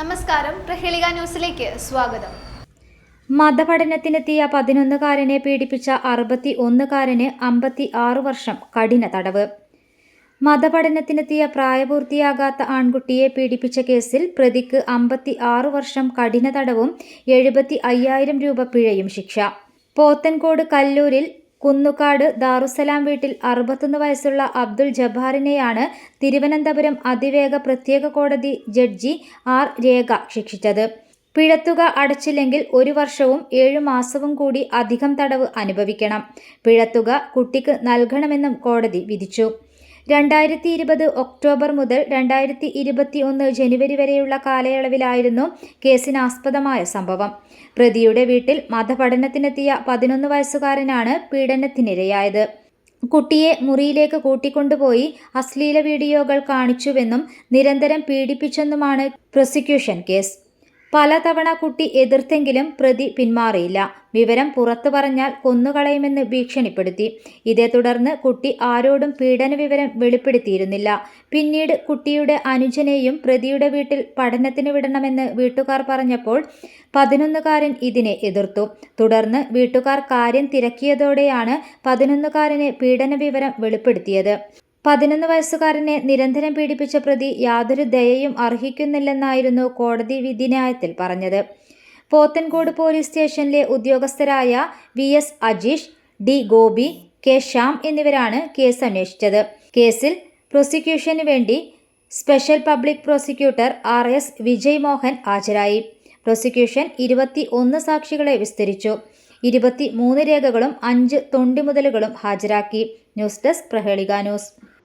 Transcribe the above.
നമസ്കാരം. പ്രഹേളിക ന്യൂസിലേക്ക് സ്വാഗതം. മതപഠനത്തിനെത്തിയ പതിനൊന്നുകാരനെ പീഡിപ്പിച്ച അറുപത്തി ഒന്നുകാരന് അമ്പത്തി ആറ് വർഷം കഠിന തടവ്. മതപഠനത്തിനെത്തിയ പ്രായപൂർത്തിയാകാത്ത ആൺകുട്ടിയെ പീഡിപ്പിച്ച കേസിൽ പ്രതിക്ക് അമ്പത്തി ആറ് വർഷം കഠിന തടവും എഴുപത്തി അയ്യായിരം രൂപ പിഴയും ശിക്ഷ. പോത്തൻകോട് കല്ലൂരിൽ കുന്നുകാട് ദാറുസലാം വീട്ടിൽ അറുപത്തൊന്ന് വയസ്സുള്ള അബ്ദുൾ ജബ്ബാറിനെയാണ് തിരുവനന്തപുരം അതിവേഗ പ്രത്യേക കോടതി ജഡ്ജി ആർ രേഖ ശിക്ഷിച്ചത്. പിഴത്തുക അടച്ചില്ലെങ്കിൽ ഒരു വർഷവും ഏഴു മാസവും കൂടി അധികം തടവ് അനുഭവിക്കണം. പിഴത്തുക കുട്ടിക്ക് നൽകണമെന്നും കോടതി വിധിച്ചു. രണ്ടായിരത്തി ഇരുപത് ഒക്ടോബർ മുതൽ രണ്ടായിരത്തി ഇരുപത്തി ഒന്ന് ജനുവരി വരെയുള്ള കാലയളവിലായിരുന്നു കേസിനാസ്പദമായ സംഭവം. പ്രതിയുടെ വീട്ടിൽ മതപഠനത്തിനെത്തിയ പതിനൊന്ന് വയസ്സുകാരനാണ് പീഡനത്തിനിരയായത്. കുട്ടിയെ മുറിയിലേക്ക് കൂട്ടിക്കൊണ്ടുപോയി അശ്ലീല വീഡിയോകൾ കാണിച്ചുവെന്നും നിരന്തരം പീഡിപ്പിച്ചെന്നുമാണ് പ്രോസിക്യൂഷൻ കേസ്. പലതവണ കുട്ടി എതിർത്തെങ്കിലും പ്രതി പിന്മാറിയില്ല. വിവരം പുറത്തു പറഞ്ഞാൽ കൊന്നുകളയുമെന്ന് ഭീഷണിപ്പെടുത്തി. ഇതേ തുടർന്ന് കുട്ടി ആരോടും പീഡന വിവരം വെളിപ്പെടുത്തിയിരുന്നില്ല. പിന്നീട് കുട്ടിയുടെ അനുജനെയും പ്രതിയുടെ വീട്ടിൽ പഠനത്തിന് വിടണമെന്ന് വീട്ടുകാർ പറഞ്ഞപ്പോൾ പതിനൊന്നുകാരൻ ഇതിനെ എതിർത്തു. തുടർന്ന് വീട്ടുകാർ കാര്യം തിരക്കിയതോടെയാണ് പതിനൊന്നുകാരനെ പീഡന വിവരം വെളിപ്പെടുത്തിയത്. പതിനൊന്ന് വയസ്സുകാരനെ നിരന്തരം പീഡിപ്പിച്ച പ്രതി യാതൊരു ദയയും അർഹിക്കുന്നില്ലെന്നായിരുന്നു കോടതി വിധിന്യായത്തിൽ പറഞ്ഞത്. പോത്തൻകോട് പോലീസ് സ്റ്റേഷനിലെ ഉദ്യോഗസ്ഥരായ V S Ajeesh D Gopi K Shyam എന്നിവരാണ് കേസ് അന്വേഷിച്ചത്. കേസിൽ പ്രോസിക്യൂഷന് വേണ്ടി special public prosecutor R S Vijay Mohan ഹാജരായി. പ്രോസിക്യൂഷൻ ഇരുപത്തി ഒന്ന് സാക്ഷികളെ വിസ്തരിച്ചു. ഇരുപത്തി മൂന്ന് രേഖകളും അഞ്ച് തൊണ്ടിമുതലുകളും ഹാജരാക്കി. News desk Prahelika news.